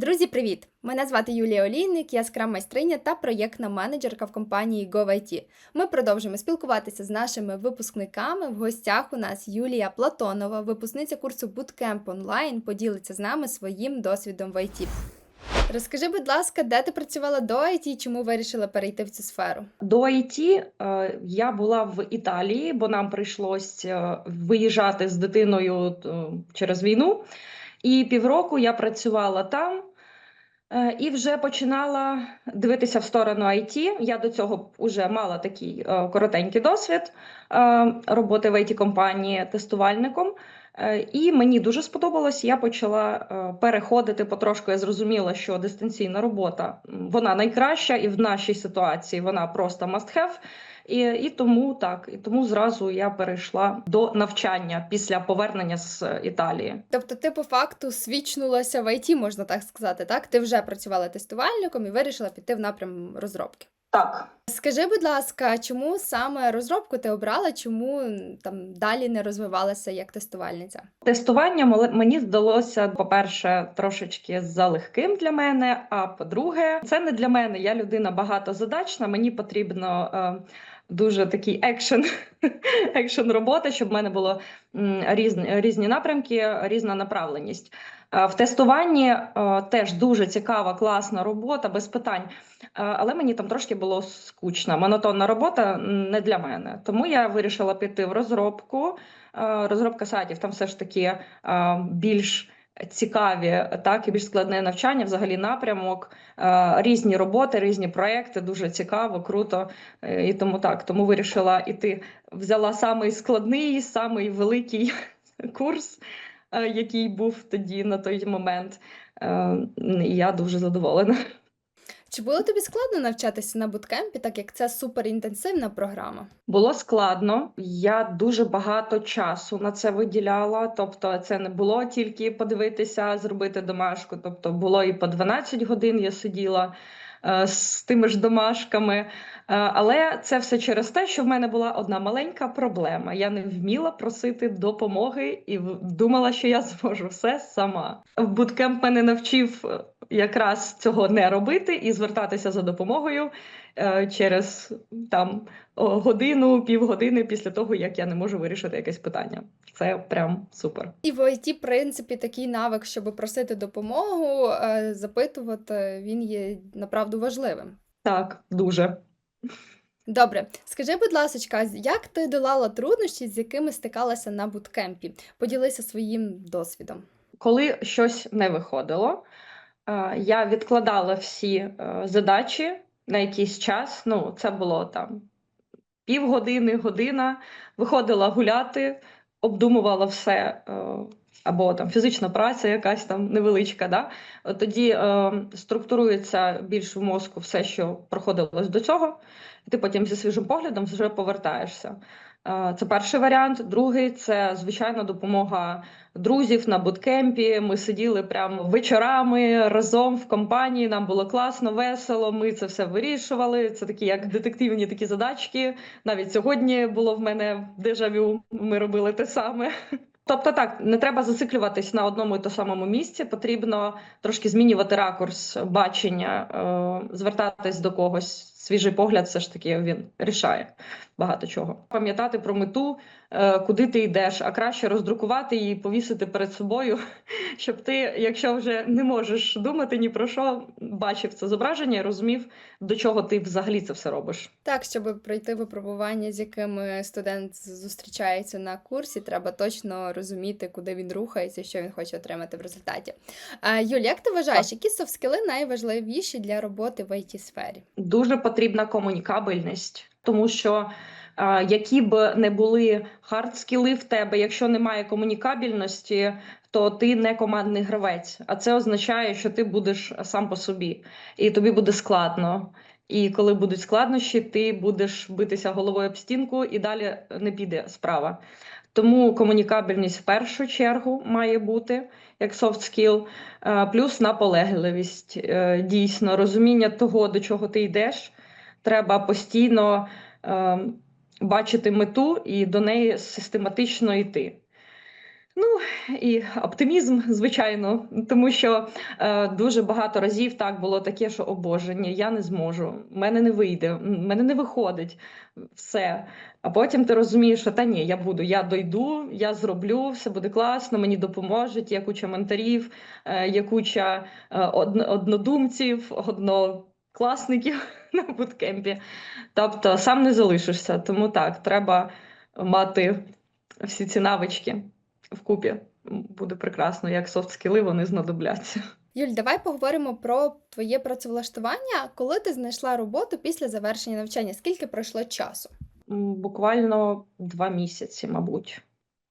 Друзі, привіт! Мене звати Юлія Олійник, я скрам-майстриня та проєктна менеджерка в компанії GoVIT. Ми продовжуємо спілкуватися з нашими випускниками. В гостях у нас Юлія Платонова, випускниця курсу Bootcamp Online, поділиться з нами своїм досвідом в IT. Розкажи, будь ласка, де ти працювала до IT і чому вирішила перейти в цю сферу? До IT е, я була в Італії, бо нам прийшлось е, виїжджати з дитиною е, через війну. І півроку я працювала там і вже починала дивитися в сторону IT. Я до цього вже мала такий е, коротенький досвід е, роботи в it компанії тестувальником. Е, І мені дуже сподобалось. Я почала е, переходити потрошку. Я зрозуміла, що дистанційна робота вона найкраща, і в нашій ситуації вона просто must have. І, і тому так, і тому зразу я перейшла до навчання після повернення з Італії. Тобто, ти по факту свічнулася в IT, можна так сказати, так? Ти вже працювала тестувальником і вирішила піти в напрям розробки. Так. Скажи, будь ласка, чому саме розробку ти обрала, чому там далі не розвивалася як тестувальниця? Тестування моле- мені здалося, по-перше, трошечки залегким для мене. А по-друге, це не для мене. Я людина багатозадачна. Мені потрібно е, дуже такий екшен, екшен робота, щоб в мене було різні, різні напрямки, різна направленість. Е, В тестуванні е, теж дуже цікава, класна робота, без питань. Е, Але мені там трошки було скучно. Монотонна робота не для мене. Тому я вирішила піти в розробку. Розробка сайтів там все ж таки більш цікаві, так і більш складне навчання, взагалі напрямок, е, різні роботи, різні проекти. Дуже цікаво, круто. Е, І тому так, тому вирішила іти. Взяла самий складний, самий великий курс, е, який був тоді на той момент. Я дуже задоволена. Чи було тобі складно навчатися на буткемпі, так як це суперінтенсивна програма? Було складно. Я дуже багато часу на це виділяла. Тобто, це не було тільки подивитися, зробити домашку. Тобто, було і по 12 годин я сиділа е, з тими ж домашками. Е, але це все через те, що в мене була одна маленька проблема. Я не вміла просити допомоги і думала, що я зможу все сама. В буткемп мене навчив е, якраз цього не робити і звертатися за допомогою е, через там годину, півгодини після того, як я не можу вирішити якесь питання. Це прям супер. І в IT, в принципі, такий навик, щоб просити допомогу, е, запитувати, він є направду важливим. Так, дуже. Добре, скажи, будь ласка, як ти долала труднощі, з якими стикалася на буткемпі? Поділися своїм досвідом. Коли щось не виходило, я відкладала всі е, задачі на якийсь час. Ну, це було там півгодини, година. Виходила гуляти, обдумувала все. е, Або там фізична праця, якась там невеличка, да? Тоді е, структурується більш в мозку все, що проходилось до цього, і ти потім зі свіжим поглядом вже повертаєшся. Е, Це перший варіант. Другий це звичайно допомога друзів на буткемпі. Ми сиділи прямо вечорами разом в компанії. Нам було класно, весело. Ми це все вирішували. Це такі як детективні такі задачки. Навіть сьогодні було в мене дежавю. Ми робили те саме. Тобто, так не треба зациклюватись на одному і тому самому місці. Потрібно трошки змінювати ракурс бачення, е, звертатись до когось. Свіжий погляд, все ж таки він рішає багато чого. Пам'ятати про мету, е, куди ти йдеш, а краще роздрукувати її, повісити перед собою, щоб ти, якщо вже не можеш думати ні про що, бачив це зображення і розумів, до чого ти взагалі це все робиш. Так, щоб пройти випробування, з якими студент зустрічається на курсі, треба точно розуміти, куди він рухається, що він хоче отримати в результаті. Юль, як ти вважаєш, які софт-скіли найважливіші для роботи в it сфері дуже потрібна комунікабельність, тому що е, які б не були хардскіли в тебе, якщо немає комунікабельності, то ти не командний гравець. А це означає, що ти будеш сам по собі, і тобі буде складно. І коли будуть складнощі, ти будеш битися головою об стінку, і далі не піде справа. Тому комунікабельність в першу чергу має бути як soft skill, е, плюс наполегливість, е, дійсно, розуміння того, до чого ти йдеш. Треба постійно е, бачити мету і до неї систематично йти. Ну і оптимізм, звичайно, тому що е, дуже багато разів так було таке, що о Боже, ні, я не зможу, в мене не вийде, в мене не виходить все. А потім ти розумієш, що та ні, я буду, я дойду, я зроблю, все буде класно, мені допоможуть. Є куча менторів, е, є куча е, одно- однодумців, однокласників на буткемпі. Тобто сам не залишишся. Тому так, треба мати всі ці навички вкупі. Буде прекрасно, як софт-скіли вони знадобляться. Юль, давай поговоримо про твоє працевлаштування. Коли ти знайшла роботу після завершення навчання? Скільки пройшло часу? Буквально два місяці, мабуть.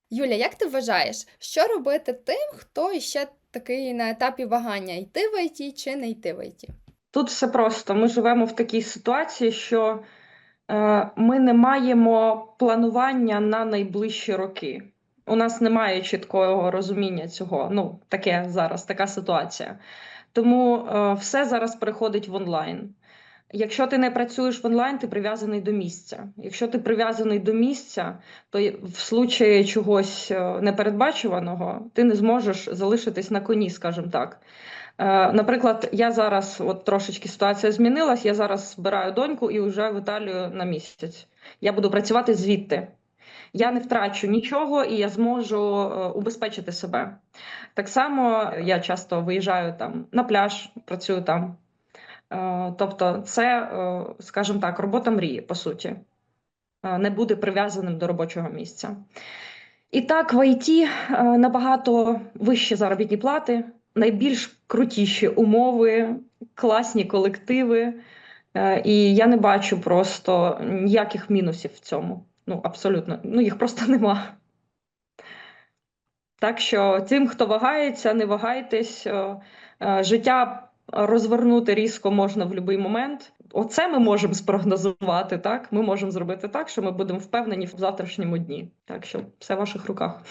Юля, як ти вважаєш, що робити тим, хто ще такий на етапі вагання, йти в ІТ чи не йти в ІТ? Тут все просто. Ми живемо в такій ситуації, що е, ми не маємо планування на найближчі роки. У нас немає чіткого розуміння цього. Ну, таке зараз, така ситуація. Тому е, все зараз переходить в онлайн. Якщо ти не працюєш в онлайн, ти прив'язаний до місця. Якщо ти прив'язаний до місця, то в случаї чогось е, непередбачуваного ти не зможеш залишитись на коні, скажімо так. Е, Наприклад, я зараз, от трошечки ситуація змінилась, я зараз збираю доньку і вже в Італію на місяць. Я буду працювати звідти. Я не втрачу нічого і я зможу е, убезпечити себе. Так само я часто виїжджаю там на пляж, працюю там. Е, Тобто, це, скажімо так, робота мрії, по суті, не буде прив'язаним до робочого місця. І так, в ІТ набагато вищі заробітні плати, найбільш крутіші умови, класні колективи. Е, І я не бачу просто ніяких мінусів в цьому. Ну, абсолютно. Ну, їх просто нема. Так що тим, хто вагається, не вагайтесь. Е, е, Життя розвернути різко можна в будь-який момент. Оце ми можемо спрогнозувати. Так, ми можемо зробити так, що ми будемо впевнені в завтрашньому дні. Так що все в ваших руках.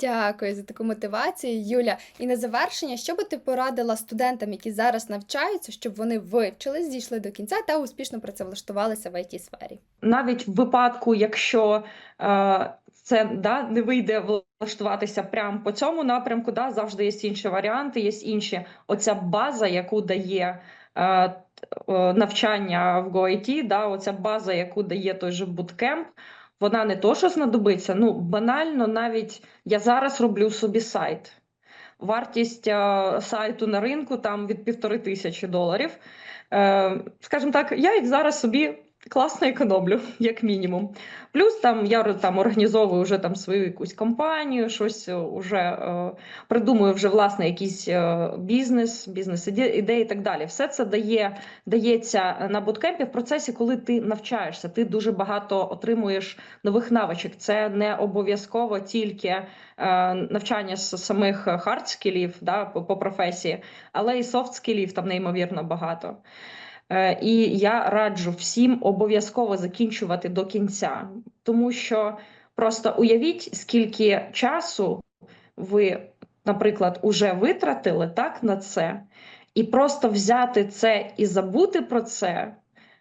Дякую за таку мотивацію, Юля. І на завершення, що би ти порадила студентам, які зараз навчаються, щоб вони вивчились, дійшли до кінця та успішно працевлаштувалися в it сфері? навіть в випадку, якщо е, це да, не вийде влаштуватися прямо по цьому напрямку, да, завжди є інші варіанти, є інші. Оця база, яку дає е, навчання в GoIT, да, оця база, яку дає той же буткемп, вона не то, що знадобиться. Ну, банально, навіть я зараз роблю собі сайт. Вартість е, сайту на ринку там від півтори тисячі доларів. Е, скажімо так, я їх зараз собі класно економлю, як мінімум. Плюс там я там організовую вже там свою якусь компанію, щось е, уже е, придумую вже власне якийсь е, бізнес, бізнес ідеї і так далі. Все це дає, дається на буткемпі в процесі, коли ти навчаєшся. Ти дуже багато отримуєш нових навичок. Це не обов'язково тільки е, навчання з самих хардскілів да, по, по професії, але і софтскілів там неймовірно багато. Е, І я раджу всім обов'язково закінчувати до кінця, тому що просто уявіть, скільки часу ви, наприклад, уже витратили так на це, і просто взяти це і забути про це,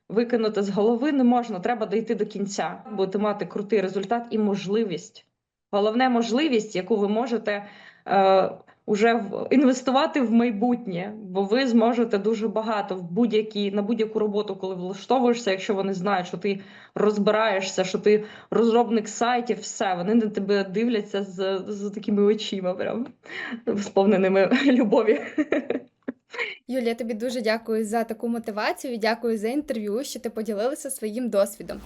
викинути з голови не можна. Треба дойти до кінця, будете мати крутий результат і можливість. Головне можливість, яку ви можете е, уже в, інвестувати в майбутнє, бо ви зможете дуже багато в будь-які на будь-яку роботу, коли влаштовуєшся, якщо вони знають, що ти розбираєшся, що ти розробник сайтів, все вони на тебе дивляться з, з такими очима, прям сповненими любові. Юлія, тобі дуже дякую за таку мотивацію дякую за інтерв'ю, що ти поділилася своїм досвідом.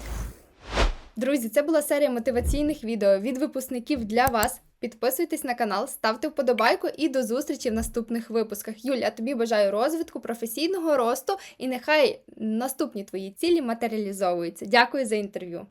Друзі, це була серія мотиваційних відео від випускників для вас. Підписуйтесь на канал, ставте вподобайку і до зустрічі в наступних випусках. Юля, тобі бажаю розвитку, професійного росту і нехай наступні твої цілі матеріалізовуються. Дякую за інтерв'ю.